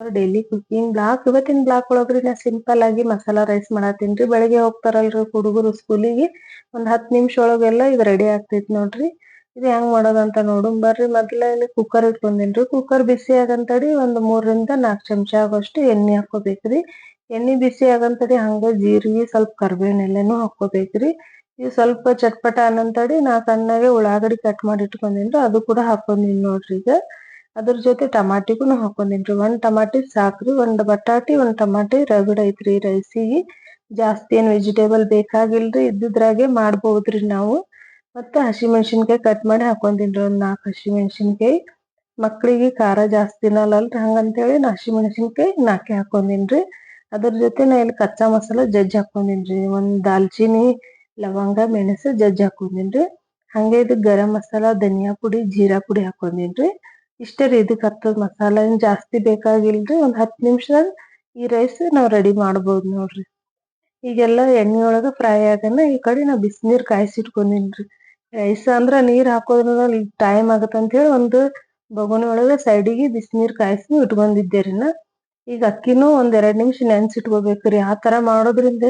Daily cooking block ಇವತ್ತಿನ block ಒಳಗ್ರಿ ನಾ ಸಿಂಪಲ್ ಆಗಿ ಮಸಾಲಾ ರೈಸ್ ಮಾಡತ್ತೀನ್ರಿ ಬೆಳಗ್ಗೆ ಹೋಗ್ತಾರಲ್ರಿ ಹುಡುಗರು ಸ್ಕೂಲಿಗೆ ಒಂದ್ ಹತ್ ನಿಮಿಷ ಒಳಗೆಲ್ಲ ಇದು ರೆಡಿ ಆಗ್ತೈತಿ ನೋಡ್ರಿ. ಇದು ಹೆಂಗ್ ಮಾಡೋದಂತ ನೋಡೋಣ ಬರ್ರಿ. ಮೊದ್ಲ ಇಲ್ಲಿ ಕುಕ್ಕರ್ ಇಟ್ಕೊಂಡೇನ್ರಿ ಕುಕ್ಕರ್ ಬಿಸಿ ಆಗಂತಡಿ ಒಂದ್ ಮೂರರಿಂದ ನಾಲ್ಕು ಚಮಚ ಆಗೋಷ್ಟು ಎಣ್ಣೆ ಹಾಕೋಬೇಕ್ರಿ ಎಣ್ಣೆ ಬಿಸಿ ಆಗಂತಡಿ ಹಂಗ ಜೀರಿಗೆ ಸ್ವಲ್ಪ ಕರ್ಬೇವಿನ ಎಲೆನು ಹಾಕೋಬೇಕ್ರಿ ಇವ್ ಸ್ವಲ್ಪ ಚಟ್ಪಟ ಅನ್ನಂತಡಿ ನಾ ಸಣ್ಣಗೆ ಉಳ್ಳಾಗಡ್ಡಿ ಕಟ್ ಮಾಡಿ ಇಟ್ಕೊಂಡೇನ್ರಿ ಅದು ಕೂಡ ಹಾಕೊಂಡಿನ್ ನೋಡ್ರಿ ಈಗ. ಅದ್ರ ಜೊತೆ ಟಮಾಟಿಗೂನು ಹಾಕೊಂಡಿನ್ರಿ ಒಂದ್ ಟಮಾಟಿ ಸಾಕ್ರಿ, ಒಂದ್ ಬಟಾಟಿ, ಒಂದ್ ಟಮಾಟಿ, ರಗಡ್ ಐತ್ರಿ ರೈಸಿಗೆ ಜಾಸ್ತಿ ಏನ್ ವೆಜಿಟೇಬಲ್ ಬೇಕಾಗಿಲ್ರಿ, ಇದ್ದಿದ್ರಾಗೆ ಮಾಡ್ಬೋದ್ರಿ ನಾವು. ಮತ್ತ ಹಸಿಮೆಣಸಿನಕಾಯಿ ಕಟ್ ಮಾಡಿ ಹಾಕೊಂದಿನ್ರಿ ಒಂದ್ ನಾಲ್ಕು ಹಸಿಮೆಣಸಿನಕಾಯಿ. ಮಕ್ಕಳಿಗೆ ಖಾರ ಜಾಸ್ತಿ ತಿನ್ನಲ್ಲಲ್ರಿ, ಹಂಗಂತೇಳಿ ನಾ ಹಸಿಮೆಣಸಿನಕಾಯಿ ನಾಲ್ಕೇ ಹಾಕೊಂದಿನ್ರಿ ಅದ್ರ ಜೊತೆ ನಾ ಇಲ್ಲಿ ಕಚ್ಚಾ ಮಸಾಲ ಜಜ್ಜಿ ಹಾಕೊಂದಿನ್ರಿ ಒಂದ್ ದಾಲ್ಚಿನ್ನಿ ಲವಂಗ, ಮೆಣಸು ಜಜ್ಜಿ ಹಾಕೊಂದಿನ್ರಿ ಹಂಗೆ ಇದು ಗರಂ ಮಸಾಲ, ಧನಿಯಾ ಪುಡಿ, ಜೀರಾ ಪುಡಿ ಹಾಕೊಂದಿನ್ರಿ ಇಷ್ಟೇ ರೀ ಇದಕ್ಕೆ ಹತ್ತದ ಮಸಾಲ ಏನು ಜಾಸ್ತಿ ಬೇಕಾಗಿಲ್ರಿ ಒಂದು ಹತ್ತು ನಿಮಿಷದಾಗ ಈ ರೈಸ್ ನಾವು ರೆಡಿ ಮಾಡ್ಬೋದು ನೋಡ್ರಿ. ಈಗೆಲ್ಲ ಎಣ್ಣೆ ಒಳಗೆ ಫ್ರೈ ಆಗನ ಈ ಕಡೆ ನಾ ಬಿಸಿನೀರ್ ಕಾಯಿಸಿ ಇಟ್ಕೊಂಡಿನ್ರಿ ರೈಸ್ ಅಂದ್ರ ನೀರು ಹಾಕೋದ್ರಲ್ಲಿ ಟೈಮ್ ಆಗುತ್ತೆ ಅಂತ ಹೇಳಿ ಒಂದು ಬಗುನಿ ಒಳಗೆ ಸೈಡಿಗೆ ಬಿಸಿನೀರ್ ಕಾಯಿಸಿ ಇಟ್ಕೊಂಡಿದ್ದೆ ನಾ ಈಗ ಅಕ್ಕಿನೂ ಒಂದ್ ಎರಡ್ ನಿಮಿಷ ನೆನ್ಸಿ ಇಟ್ಕೋಬೇಕ್ರಿ ಆ ತರ ಮಾಡೋದ್ರಿಂದ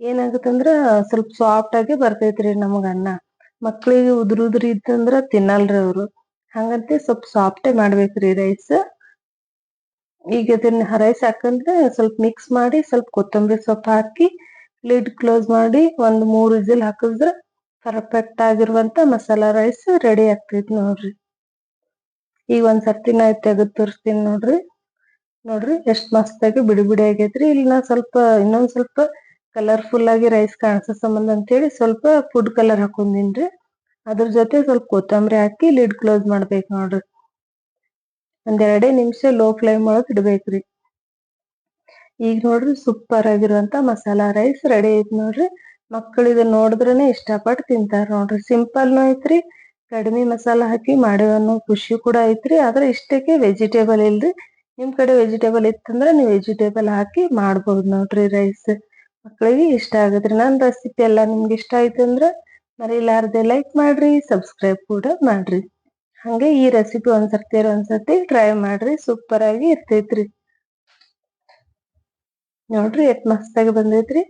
ಏನಾಗತ್ತಂದ್ರ ಸ್ವಲ್ಪ ಸಾಫ್ಟ್ ಆಗಿ ಬರ್ತೈತ್ರಿ ನಮಗ ಅನ್ನ. ಮಕ್ಳಿಗೆ ಉದ್ರ ಉದ್ರಿ ಇತ್ತಂದ್ರ ತಿನ್ನಲ್ರಿ ಅವ್ರು. ಹಂಗಂತೆ ಸ್ವಲ್ಪ ಸಾಫ್ಟೇ ಮಾಡ್ಬೇಕ್ರಿ ರೈಸ್ ಈಗ ಇದನ್ನ ರೈಸ್ ಹಾಕಂದ್ರೆ ಸ್ವಲ್ಪ ಮಿಕ್ಸ್ ಮಾಡಿ ಸ್ವಲ್ಪ ಕೊತ್ತಂಬರಿ ಸೊಪ್ಪು ಹಾಕಿ ಲಿಡ್ ಕ್ಲೋಸ್ ಮಾಡಿ ಒಂದ್ ಮೂರು ವಿಸಿಲ್ ಹಾಕಿದ್ರೆ ಪರ್ಫೆಕ್ಟ್ ಆಗಿರುವಂತ ಮಸಾಲಾ ರೈಸ್ ರೆಡಿ ಆಗ್ತೈತಿ ನೋಡ್ರಿ. ಈಗ ಒಂದ್ ಸರ್ತಿ ನಾ ತೆಗೆದು ತೋರಿಸ್ತೀನಿ ನೋಡ್ರಿ. ನೋಡ್ರಿ ಎಷ್ಟ್ ಮಸ್ತಾಗಿ ಬಿಡಿ ಬಿಡಿ ಆಗೈತ್ರಿ. ಇಲ್ಲಿ ನಾ ಸ್ವಲ್ಪ ಇನ್ನೊಂದ್ ಸ್ವಲ್ಪ ಕಲರ್ಫುಲ್ ಆಗಿ ರೈಸ್ ಕಾಣಿಸೋ ಸಂಬಂಧ ಅಂತೇಳಿ ಸ್ವಲ್ಪ ಫುಡ್ ಕಲರ್ ಹಾಕೊಂದಿನ್ರಿ. ಅದ್ರ ಜೊತೆ ಸ್ವಲ್ಪ ಕೊತ್ತಂಬರಿ ಹಾಕಿ ಲಿಡ್ ಕ್ಲೋಸ್ ಮಾಡ್ಬೇಕು ನೋಡ್ರಿ. ಒಂದೆರಡೇ ನಿಮಿಷ ಲೋ ಫ್ಲೇಮ್ ಒಳಗ್ ಇಡ್ಬೇಕ್ರಿ ಈಗ ನೋಡ್ರಿ ಸೂಪರ್ ಆಗಿರುವಂತ ಮಸಾಲಾ ರೈಸ್ ರೆಡಿ ಐತಿ ನೋಡ್ರಿ. ಮಕ್ಕಳು ಇದನ್ನ ನೋಡಿದ್ರೇನೆ ಇಷ್ಟಪಟ್ಟು ತಿಂತಾರ ನೋಡ್ರಿ. ಸಿಂಪಲ್ನು ಐತ್ರಿ ಕಡಿಮೆ ಮಸಾಲಾ ಹಾಕಿ ಮಾಡಿವ ಅನ್ನೋ ಖುಷಿ ಕೂಡ ಐತ್ರಿ ಆದ್ರೆ ಇಷ್ಟಕ್ಕೆ ವೆಜಿಟೇಬಲ್ ಇಲ್ರಿ. ನಿಮ್ ಕಡೆ ವೆಜಿಟೇಬಲ್ ಇತ್ತಂದ್ರೆ ನೀವು ವೆಜಿಟೇಬಲ್ ಹಾಕಿ ಮಾಡ್ಬಹುದು ನೋಡ್ರಿ ರೈಸ್ ಮಕ್ಕಳಿಗೆ ಇಷ್ಟ ಆಗತ್ರಿ. ನನ್ ರೆಸಿಪಿ ಎಲ್ಲಾ ನಿಮ್ಗೆ ಇಷ್ಟ ಆಯ್ತು ಮರಿಲಾರ್ದೆ ಲೈಕ್ ಮಾಡ್ರಿ ಸಬ್ಸ್ಕ್ರೈಬ್ ಕೂಡ ಮಾಡ್ರಿ. ಹಂಗೆ ಈ ರೆಸಿಪಿ ಒಂದ್ಸರ್ತಿ ಒಂದ್ಸರ್ತಿ ಟ್ರೈ ಮಾಡ್ರಿ ಸೂಪರ್ ಆಗಿ ಇರ್ತೈತ್ರಿ. ನೋಡ್ರಿ ಎಷ್ಟ್ ಮಸ್ತಾಗಿ ಬಂದೈತ್ರಿ.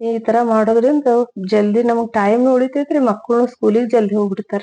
ಈ ತರ ಮಾಡೋದ್ರಿಂದ ಜಲ್ದಿ ನಮಗ್ ಟೈಮ್ ಉಳಿತೈತ್ರಿ ಮಕ್ಕಳು ಸ್ಕೂಲಿಗೆ ಜಲ್ದಿ ಹೋಗ್ಬಿಡ್ತಾರ.